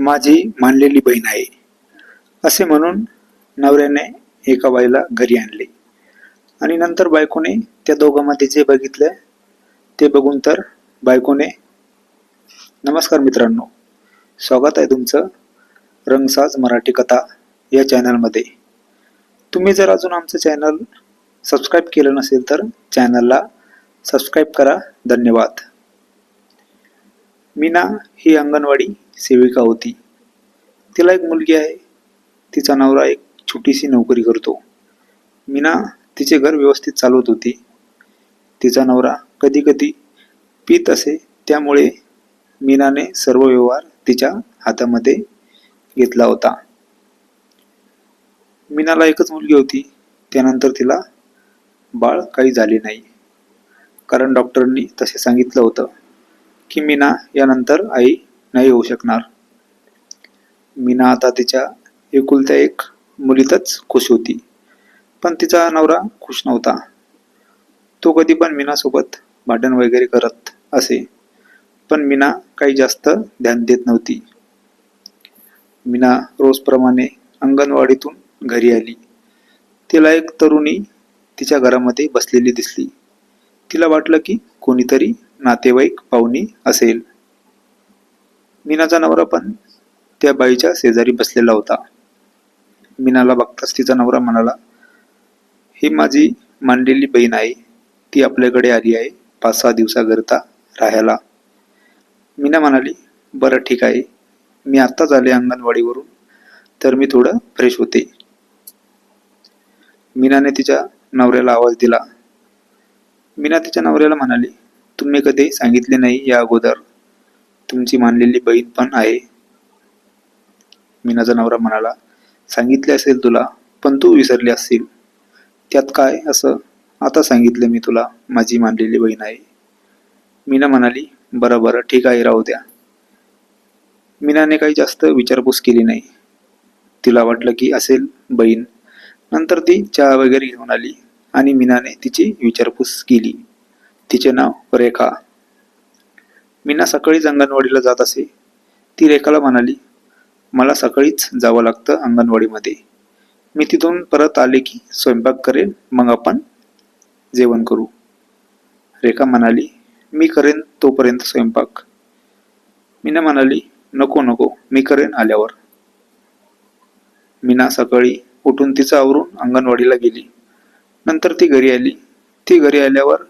माझी मानलेली बहीण आहे. असे म्हणून नवऱ्याने एका बाईला घरी आणले. आणि नंतर बायकोने त्या दोघांमध्ये जे बघितलं ते बघून तर बायकोने नमस्कार मित्रांनो स्वागत आहे तुमचं रंगसाज मराठी कथा या चॅनलमध्ये. तुम्ही जर अजून आमचं चॅनल सबस्क्राईब केलं नसेल तर चॅनलला सबस्क्राईब करा. धन्यवाद. मीना ही अंगणवाडी सेविका होती. तिला एक मुलगी आहे. तिचा नवरा एक छोटीशी नोकरी करतो. मीना तिचे घर व्यवस्थित चालवत होती. तिचा नवरा कधी कधी पित असे त्यामुळे मीनाने सर्व व्यवहार तिच्या हातामध्ये घेतला होता. मीनाला एकच मुलगी होती. त्यानंतर तिला बाळ काही झाले नाही. कारण डॉक्टरांनी तसे सांगितलं होतं. की मीना यानंतर आई नाही होऊ शकणार. मीना आता तिच्या एकुलत्या एक मुलीतच खुश होती पण तिचा नवरा खुश नव्हता. तो कधी पण मीनासोबत भांडण वगैरे करत असे पण मीना काही जास्त ध्यान देत नव्हती. मीना रोजप्रमाणे अंगणवाडीतून घरी आली. तिला एक तरुणी तिच्या घरामध्ये बसलेली दिसली. तिला वाटलं की कोणीतरी नातेवाईक पाहुणी असेल. मीनाचा नवरा पण त्या बाईच्या शेजारी बसलेला होता. मीनाला बघताच तिचा नवरा म्हणाला ही माझी मांडलेली बहीण आहे. ती आपल्याकडे आली आहे. पाच सहा दिवसाकरता राहायला. मीना म्हणाली बरं ठीक आहे. मी आत्ताच आले अंगणवाडीवरून. तर मी थोडं फ्रेश होते. मीनाने तिच्या नवऱ्याला आवाज दिला. मीना तिच्या नवऱ्याला म्हणाली तुम्ही कधी सांगितले नाही या अगोदर? तुमची मानलेली बहीण पण आहे. मीनाचा नवरा म्हणाला सांगितले असेल तुला पण तू विसरली असशील. त्यात काय असं? आता सांगितलं मी तुला माझी मानलेली बहीण आहे. मीना म्हणाली बरं बरं ठीक आहे राहू द्या. मीनाने काही जास्त विचारपूस केली नाही. तिला वाटलं की असेल बहीण. नंतर ती चहा वगैरे घेऊन आली आणि मीनाने तिची विचारपूस केली. तिचे नाव रेखा. मीना सकाळीच अंगणवाडीला जात असे. ती रेखाला म्हणाली मला सकाळीच जावं लागतं अंगणवाडीमध्ये. मी तिथून परत आले की स्वयंपाक करेन मग आपण जेवण करू. रेखा म्हणाली मी करेन तोपर्यंत स्वयंपाक. मीना म्हणाली नको नको मी करेन आल्यावर. मीना सकाळी उठून तिचं आवरून अंगणवाडीला गेली. नंतर ती घरी आली. ती घरी आल्यावर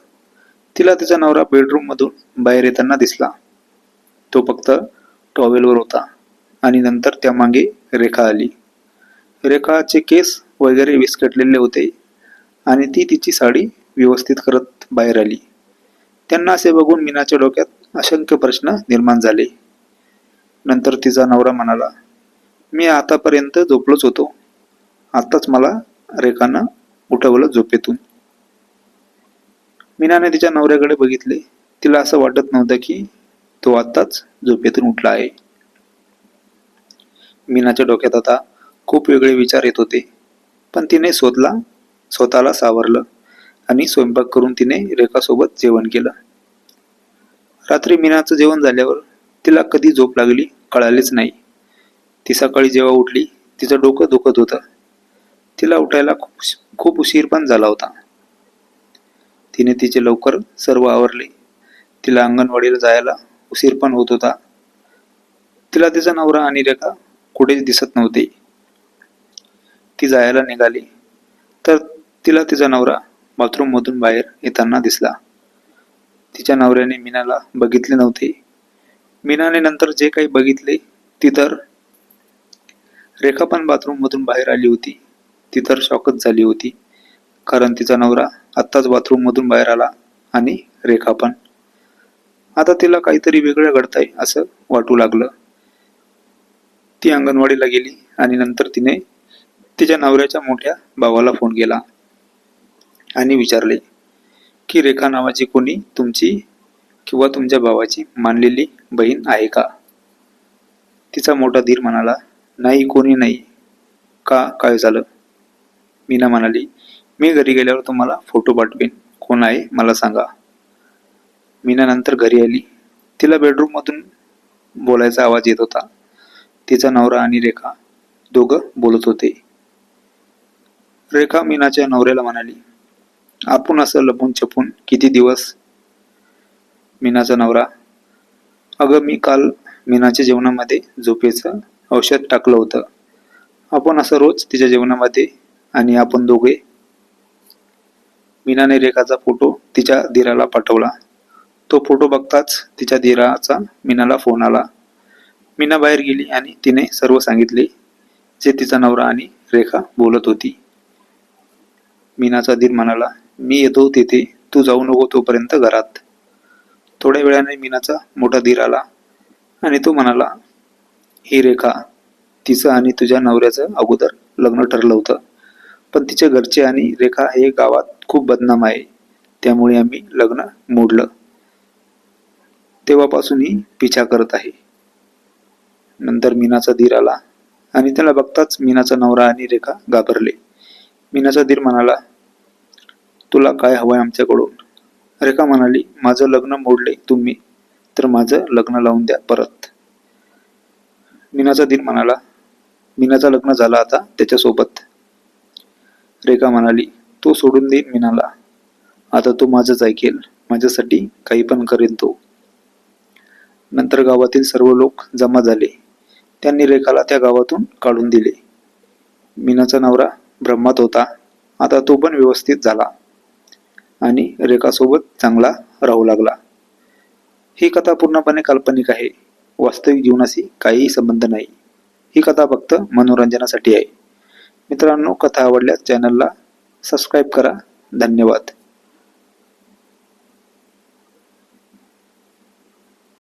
तिला तिचा नवरा बेडरूममधून बाहेर येताना दिसला. तो फक्त टॉवेलवर होता आणि नंतर त्या मागे रेखा आली. रेखाचे केस वगैरे विस्कटलेले होते आणि ती तिची साडी व्यवस्थित करत बाहेर आली. त्यांना असे बघून मीनाच्या डोक्यात असंख्य प्रश्न निर्माण झाले. नंतर तिचा नवरा म्हणाला मी आतापर्यंत झोपलोच होतो. आत्ताच मला रेखानं उठवलं झोपेतून. मीनाने तिच्या नवऱ्याकडे बघितले. तिला असं वाटत नव्हतं की तो आत्ताच झोपेतून उठला आहे. मीनाच्या डोक्यात आता खूप वेगळे विचार येत होते. पण तिने शोधला स्वतःला सावरलं आणि स्वयंपाक करून तिने रेखासोबत जेवण केलं. रात्री मीनाचं जेवण झाल्यावर तिला कधी झोप लागली कळालेच नाही. ती सकाळी जेव्हा उठली तिचं डोकं दुखत होतं. तिला उठायला खूप खूप उशीर पण झाला होता. तिने तिचे लवकर सर्व आवरले. तिला अंगणवाडीला जायला उशीर पण होत होता. तिला तिचा नवरा आणि रेखा कुठेच दिसत नव्हते. ती जायला निघाली. तर तिला तिचा नवरा बाथरूममधून बाहेर येताना दिसला. तिच्या नवऱ्याने मीनाला बघितले नव्हते. मीनाने नंतर जे काही बघितले ती तर रेखा पण बाथरूममधून बाहेर आली होती. ती तर शॉकच झाली होती. कारण तिचा नवरा आत्ताच बाथरूममधून बाहेर आला आणि रेखा पण. आता तिला काहीतरी वेगळं घडतंय असं वाटू लागलं. ती अंगणवाडीला गेली आणि नंतर तिने तिच्या नवऱ्याच्या मोठ्या भावाला फोन केला आणि विचारले की रेखा नावाची कोणी तुमची किंवा तुमच्या भावाची मानलेली बहीण आहे का? तिचा मोठा धीर म्हणाला नाही कोणी नाही. का? काय झालं? मीना म्हणाली मी घरी गेल्यावर तुम्हाला फोटो पाठवेन. कोण आहे मला सांगा. मीना नंतर घरी आली. तिला बेडरूममधून बोलायचा आवाज येत होता. तिचा नवरा आणि रेखा दोघं बोलत होते. रेखा मीनाच्या नवऱ्याला म्हणाली आपण असं लपून छपून किती दिवस मीनाचा नवरा? अगं मी काल मीनाच्या जेवणामध्ये झोपेचं औषध टाकलं होतं. आपण असं रोज तिच्या जेवणामध्ये आणि आपण दोघे मीनाने रेखाचा फोटो तिच्या धीराला पाठवला. तो फोटो बघताच तिच्या धीराचा मीनाला फोन आला. मीना बाहेर गेली आणि तिने सर्व सांगितले जे तिचा नवरा आणि रेखा बोलत होती. मीनाचा धीर म्हणाला मी येतो तिथे तू जाऊ नको तोपर्यंत घरात. थोड्या वेळाने मीनाचा मोठा धीर आला आणि तो म्हणाला ही रेखा तिचं आणि तुझ्या नवऱ्याचं अगोदर लग्न ठरलं होतं. पण तिच्या घरचे आणि रेखा हे गावात खूप बदनाम आहे. त्यामुळे आम्ही लग्न मोडलं. तेव्हापासून ही पिछा करत आहे. नंतर मीनाचा धीर आला आणि त्याला बघताच मीनाचा नवरा आणि रेखा घाबरले. मीनाचा धीर म्हणाला तुला काय हवंय आमच्याकडून? रेखा म्हणाली माझं लग्न मोडले तुम्ही तर माझं लग्न लावून द्या परत. मीनाचा धीर म्हणाला मीनाचं लग्न झालं आता त्याच्यासोबत. रेखा म्हणाली तो सोडून देईन मीनाला. आता तो माझंच ऐकेल. माझ्यासाठी काही पण करेन तो. नंतर गावातील सर्व लोक जमा झाले. त्यांनी रेखाला त्या गावातून काढून दिले. मीनाचा नवरा ब्रह्मात होता. आता तो पण व्यवस्थित झाला. आणि रेखासोबत चांगला राहू लागला. ही कथा पूर्णपणे काल्पनिक आहे. वास्तविक जीवनाशी काहीही संबंध नाही. ही कथा फक्त मनोरंजनासाठी आहे. मित्रांनो कथा आवडल्यास चॅनलला सबस्क्राईब करा. धन्यवाद.